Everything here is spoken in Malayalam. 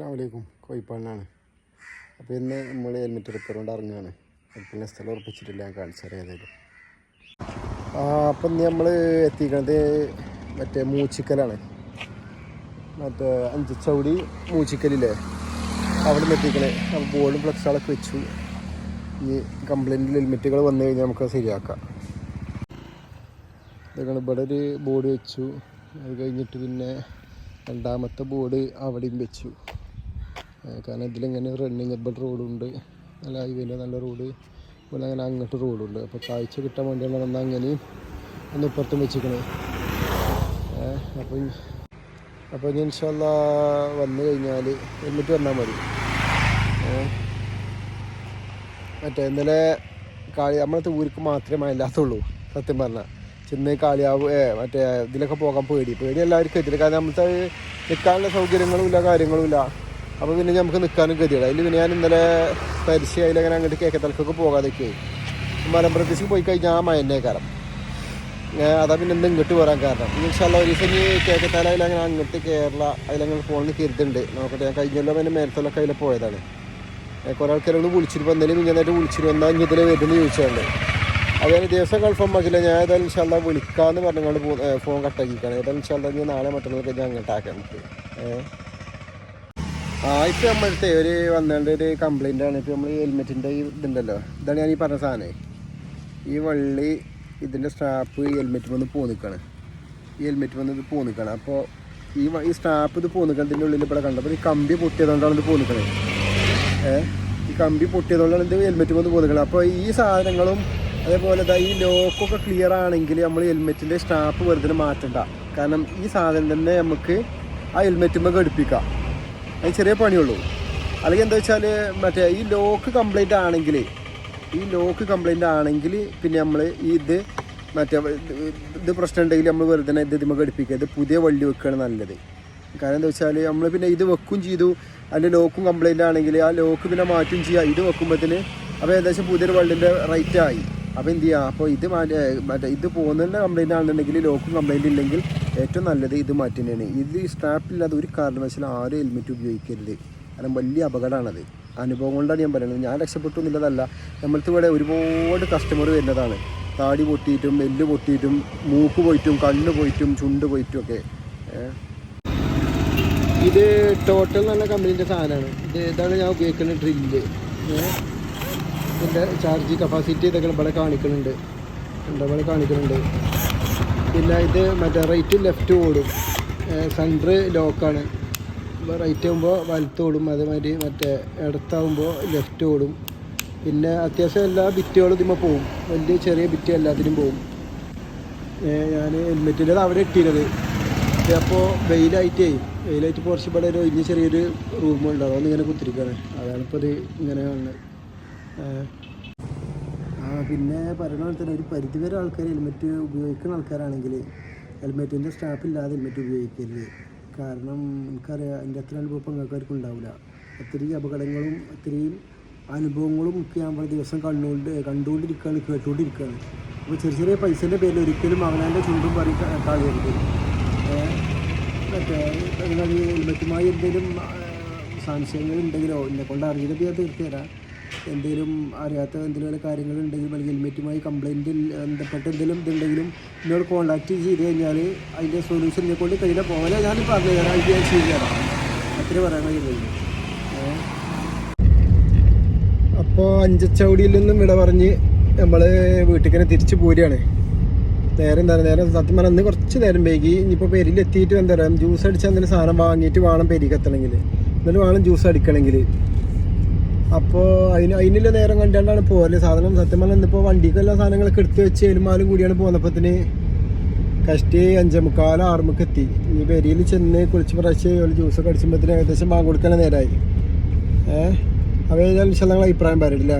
അസ്സാം കോഴിപ്പാടിനാണ്. അപ്പോൾ ഇന്ന് നമ്മൾ ഹെൽമെറ്റ് റിപ്പയർ കൊണ്ട് ഇറങ്ങുകയാണ് പിന്നെ സ്ഥലം ഉറപ്പിച്ചിട്ടില്ല ഞാൻ കാണിച്ചു തരാം ഏതായാലും. അപ്പം നമ്മൾ എത്തിക്കണത് മറ്റേ മൂച്ചിക്കലാണ്. മറ്റേ അഞ്ച് ചവിടി മൂച്ചിക്കലില്ലേ? അവിടെ നിന്ന് എത്തിക്കണേ. അപ്പോൾ ബോർഡും ഫ്ലക്സുകളൊക്കെ വെച്ചു. ഈ കംപ്ലൈന്റിൽ ഹെൽമെറ്റുകൾ വന്നു കഴിഞ്ഞാൽ നമുക്ക് ശരിയാക്കാം. ഇതൊക്കെ ഇവിടെ ഒരു ബോർഡ് വെച്ചു. അത് കഴിഞ്ഞിട്ട് പിന്നെ രണ്ടാമത്തെ ബോർഡ് അവിടെയും വെച്ചു. കാരണം ഇതിലിങ്ങനെ റണ്ണിങ് ഇവിടെ റോഡുണ്ട് നല്ല ഹൈവേയിലെ നല്ല റോഡ് ഇവിടെ അങ്ങനെ അങ്ങോട്ട് റോഡുണ്ട് അപ്പോൾ കാഴ്ച കിട്ടാൻ വേണ്ടിയാണ് ഒന്ന് അങ്ങനെയും ഒന്ന് ഇപ്പുറത്തും വെച്ചിരിക്കണേ അപ്പം അപ്പോൾ ഇനി ഇൻഷാല്ല വന്നു കഴിഞ്ഞാൽ എന്നിട്ട് വന്നാൽ മതി. മറ്റേ ഇന്നലെ കാളി നമ്മളത്തെ ഊർക്ക് മാത്രമേ അല്ലാത്തുള്ളൂ സത്യം പറഞ്ഞാൽ ചെന്ന് കാളിയാവ് മറ്റേ ഇതിലൊക്കെ പോകാൻ പേടി. പേടി എല്ലാവർക്കും എത്തില്ല കാരണം നമ്മളത്തെ നിൽക്കാനുള്ള സൗകര്യങ്ങളും ഇല്ല കാര്യങ്ങളും ഇല്ല. അപ്പോൾ പിന്നെ നമുക്ക് നിൽക്കാനും ഗതിയുടെ അതിൽ പിന്നെ ഞാൻ ഇന്നലെ പരിശി അതിലങ്ങനെ അങ്ങോട്ട് കേക്കത്തലക്കൊക്കെ പോകാതൊക്കെ മലമ്പ്രദേശിക്ക് പോയി കഴിഞ്ഞാൽ ആ മയന്നെ മയന്നേക്കാരം അതാ പിന്നെ ഇന്ന് ഇങ്ങോട്ട് വരാൻ കാരണം. ഇൻഷാല്ല ഒരു ദിവസം ഈ കേക്കത്തല അതിലങ്ങനെ അങ്ങോട്ട് കേരള അതിലങ്ങനെ പോകണമെന്ന് കരുതുന്നുണ്ട് നോക്കട്ടെ ഞാൻ കഴിഞ്ഞല്ലോ പിന്നെ മേലത്തെല്ലാം അതിൽ പോയതാണ്. കുറേ ആൾക്കാരോട് വിളിച്ചിട്ട് എന്തെങ്കിലും ഇങ്ങനെ വിളിച്ചിട്ട് എന്നാൽ ഇനി ഇതിലെ വരുന്നു ചോദിച്ചാണ്ട് അത് ഞാൻ ദിവസം കൺഫേം ആക്കില്ല ഞാൻ ഏതായാലും ഇൻഷാല്ല വിളിക്കാമെന്ന് പറഞ്ഞുകൊണ്ട് ഫോൺ കട്ടാക്കിക്കാണ് ഏതായാലും ഇൻഷാല്ല ഇനി നാളെ മറ്റന്നാൾ ഞാൻ അങ്ങോട്ടാക്കാൻ ഏഹ് ആ ഇപ്പം നമ്മളടുത്ത് ഒരു വന്നേണ്ട ഒരു കംപ്ലൈന്റ് ആണ്. ഇപ്പം നമ്മൾ ഹെൽമെറ്റിന്റെ ഇതുണ്ടല്ലോ. ഇതാണ് ഞാൻ ഈ പറഞ്ഞ സാധനം. ഈ വള്ളി ഇതിന്റെ സ്ട്രാപ്പ് ഈ ഹെൽമെറ്റ് വന്ന് പോന്നിക്കാണ്. ഈ ഹെൽമെറ്റ് വന്ന് ഇത് പോന്നിക്കാണ്. അപ്പോൾ ഈ ഈ സ്ട്രാപ്പ് ഇത് പോന്നിക്കണതിന്റെ ഉള്ളിൽ ഇവിടെ കണ്ടപ്പോൾ ഈ കമ്പി പൊട്ടിയതുകൊണ്ടാണ് ഇത് പോന്നിക്കണത് ഏഹ് ഈ കമ്പി പൊട്ടിയതുകൊണ്ടാണ് ഇത് ഹെൽമെറ്റ് വന്ന് പോന്നിക്കണത് അപ്പോൾ ഈ സാധനങ്ങളും അതേപോലെ ഈ ലോക്കൊക്കെ ക്ലിയർ ആണെങ്കിൽ നമ്മൾ ഹെൽമെറ്റിന്റെ സ്ട്രാപ്പ് വെറുതെ മാറ്റണ്ട. കാരണം ഈ സാധനം തന്നെ നമുക്ക് ആ ഹെൽമെറ്റുമ്പോൾ ഘടിപ്പിക്കാം. അതിന് ചെറിയ പണിയുള്ളൂ. അല്ലെങ്കിൽ എന്താ വെച്ചാൽ മറ്റേ ഈ ലോക്ക് കംപ്ലൈന്റ് ആണെങ്കിൽ ഈ ലോക്ക് കംപ്ലൈന്റ് ആണെങ്കിൽ പിന്നെ നമ്മൾ ഈ ഇത് മറ്റേ ഇത് പ്രശ്നം ഉണ്ടെങ്കിൽ നമ്മൾ വെറുതെ ഇത് ഇതിമ ഘടിപ്പിക്കുക. ഇത് പുതിയ വള്ളി വെക്കുകയാണ് നല്ലത്. കാരണം എന്താ വെച്ചാൽ നമ്മൾ പിന്നെ ഇത് വെക്കും ചെയ്തു. അതിന്റെ ലോക്കും കംപ്ലൈന്റ് ആണെങ്കിൽ ആ ലോക്ക് പിന്നെ മാറ്റും ചെയ്യുക. ഇത് വെക്കുമ്പോഴത്തേന് അപ്പോൾ ഏകദേശം പുതിയൊരു വള്ളിന്റെ റേറ്റായി അപ്പോൾ എന്ത് ചെയ്യുക? അപ്പോൾ ഇത് മാറ്റി മറ്റേ ഇത് പോകുന്നതിന്റെ കംപ്ലൈന്റ് ആണെന്നുണ്ടെങ്കിൽ ലോക്കും കംപ്ലൈന്റ് ഇല്ലെങ്കിൽ ഏറ്റവും നല്ലത് ഇത് മാറ്റി തന്നെയാണ് ഇത് സ്ട്രാപ്പില്ലാതെ ഒരു കാരണവശാലും ആരും ഹെൽമെറ്റ് ഉപയോഗിക്കരുത്. കാരണം വലിയ അപകടമാണത്. അനുഭവം കൊണ്ടാണ് ഞാൻ പറയുന്നത്. ഞാൻ രക്ഷപ്പെട്ടു എന്നുള്ളതല്ല. നമ്മൾക്ക് ഇവിടെ ഒരുപാട് കസ്റ്റമർ വരുന്നതാണ്. താടി പൊട്ടിയിട്ടും എല്ല് പൊട്ടിയിട്ടും മൂക്ക് പോയിട്ടും കണ്ണ് പോയിട്ടും ചുണ്ട് പോയിട്ടും ഒക്കെ. ഇത് ടോട്ടൽ നല്ല കമ്പനീന്റെ സാധനമാണ്. ഇത് ഇതാണ് ഞാൻ ഉപയോഗിക്കുന്ന ഡ്രില്ല് ഇതിന്റെ ചാർജ് കപ്പാസിറ്റി ഇതൊക്കെ ഇവിടെ കാണിക്കുന്നുണ്ട്. ഇവിടെ കാണിക്കുന്നുണ്ട്. പിന്നെ ഇത് മറ്റേ റൈറ്റ് ലെഫ്റ്റ് ഓടും. സെന്റർ ലോക്കാണ് റൈറ്റ് ആകുമ്പോൾ വലത്ത് ഓടും. അതേമാതിരി മറ്റേ ഇടത്താകുമ്പോൾ ലെഫ്റ്റ് ഓടും. പിന്നെ അത്യാവശ്യം എല്ലാ ബിറ്റുകളും ഇതിമ്മ പോവും. വലിയ ചെറിയ ബിറ്റ് എല്ലാത്തിനും പോവും. ഞാൻ ഹെൽമെറ്റിന്റെ അവിടെ ഇട്ടിരുന്നത്. അപ്പോൾ വെയിലായിട്ടേ വെയിലായിട്ട് കുറച്ച് ഇവിടെ ഒരു ഇനി ചെറിയൊരു റൂമുണ്ട് അതുകൊണ്ട് ഇങ്ങനെ കുത്തിരിക്കുകയാണ് അതാണ് ഇപ്പോൾ ഇത് ഇങ്ങനെ കാണുന്നത്. പിന്നെ പറയുന്ന പോലെ തന്നെ ഒരു പരിധിവരെ ആൾക്കാർ ഹെൽമെറ്റ് ഉപയോഗിക്കുന്ന ആൾക്കാരാണെങ്കിൽ ഹെൽമെറ്റിന്റെ സ്റ്റാഫ് ഇല്ലാതെ ഹെൽമെറ്റ് ഉപയോഗിക്കരുത്. കാരണം എനിക്കറിയാം എന്റെ അത്ര അനുഭവം പങ്കാക്കാർക്കും ഉണ്ടാവില്ല ഒത്തിരി അപകടങ്ങളും ഒത്തിരിയും അനുഭവങ്ങളും ഒക്കെ നമ്മൾ ദിവസം കണ്ടുകൊണ്ട് കണ്ടുകൊണ്ടിരിക്കുകയാണ് കേട്ടുകൊണ്ടിരിക്കുകയാണ് അപ്പോൾ ചെറിയ ചെറിയ പൈസേന്റെ പേരിൽ ഒരിക്കലും അവനാന്റെ ചുണ്ടും പറയും കളയരുത്. മറ്റേ ഹെൽമെറ്റുമായി എന്തെങ്കിലും സംശയങ്ങൾ ഉണ്ടെങ്കിലോ എന്നെ കൊണ്ട് അറിയില്ല ഞാൻ തീർത്തു തരാം എന്തെങ്കിലും അറിയാത്ത എന്തെങ്കിലും കാര്യങ്ങൾ ഉണ്ടെങ്കിൽ അല്ലെങ്കിൽ ഹെൽമെറ്റുമായി കംപ്ലയിന്റ് ബന്ധപ്പെട്ട് എന്തെങ്കിലും ഇതുണ്ടെങ്കിലും എന്നോട് കോൺടാക്റ്റ് ചെയ്ത് കഴിഞ്ഞാൽ അതിന്റെ സൊല്യൂഷൻ എന്നെ കൊണ്ട് കഴിയില്ല. പോലെ ഞാൻ പറഞ്ഞു തരാം. ഇത് ഞാൻ ചെയ്തു തരാം. അത്രേ പറയാൻ കഴിയുള്ളൂ. അപ്പോൾ അഞ്ചച്ചവടിയിൽ നിന്നും ഇവിടെ പറഞ്ഞ് നമ്മൾ വീട്ടിൽ തിരിച്ചു പോരുകയാണ്. നേരം എന്താ നേരം സത്യം പറഞ്ഞാൽ ഇന്ന് കുറച്ച് നേരം വൈകി. ഇനിയിപ്പോൾ പെരിയിൽ എത്തിയിട്ട് എന്താ പറയുക ജ്യൂസ് അടിച്ചാൽ എന്തെങ്കിലും സാധനം വാങ്ങിയിട്ട് വേണം പെരിക്ക് എത്തണമെങ്കിൽ എന്നിട്ട് വേണം ജ്യൂസ് അടിക്കണമെങ്കിൽ അപ്പോൾ അതിന് അതിനുള്ള നേരം കണ്ടാണ്ടാണ് പോകൽ സാധനം സത്യം പറഞ്ഞാൽ ഇന്നിപ്പോൾ വണ്ടിക്കെല്ലാം സാധനങ്ങളൊക്കെ എടുത്ത് വെച്ച് എരുമാലും കൂടിയാണ് പോന്നപ്പത്തിന് കഷ്ടി അഞ്ചേ മുക്കാൽ ആറുമൊക്കെ എത്തി. ഈ പെരിയിൽ ചെന്ന് കുളിച്ച് പ്രാവശ്യം ഒരു ജ്യൂസൊക്കെ അടിച്ചുമ്പോഴത്തേന് ഏകദേശം ബാങ്ക് കൊടുക്കാൻ നേരമായി ഏഹ് അപ്പോൾ ഏതായാലും ഞങ്ങൾ അഭിപ്രായം പറയില്ല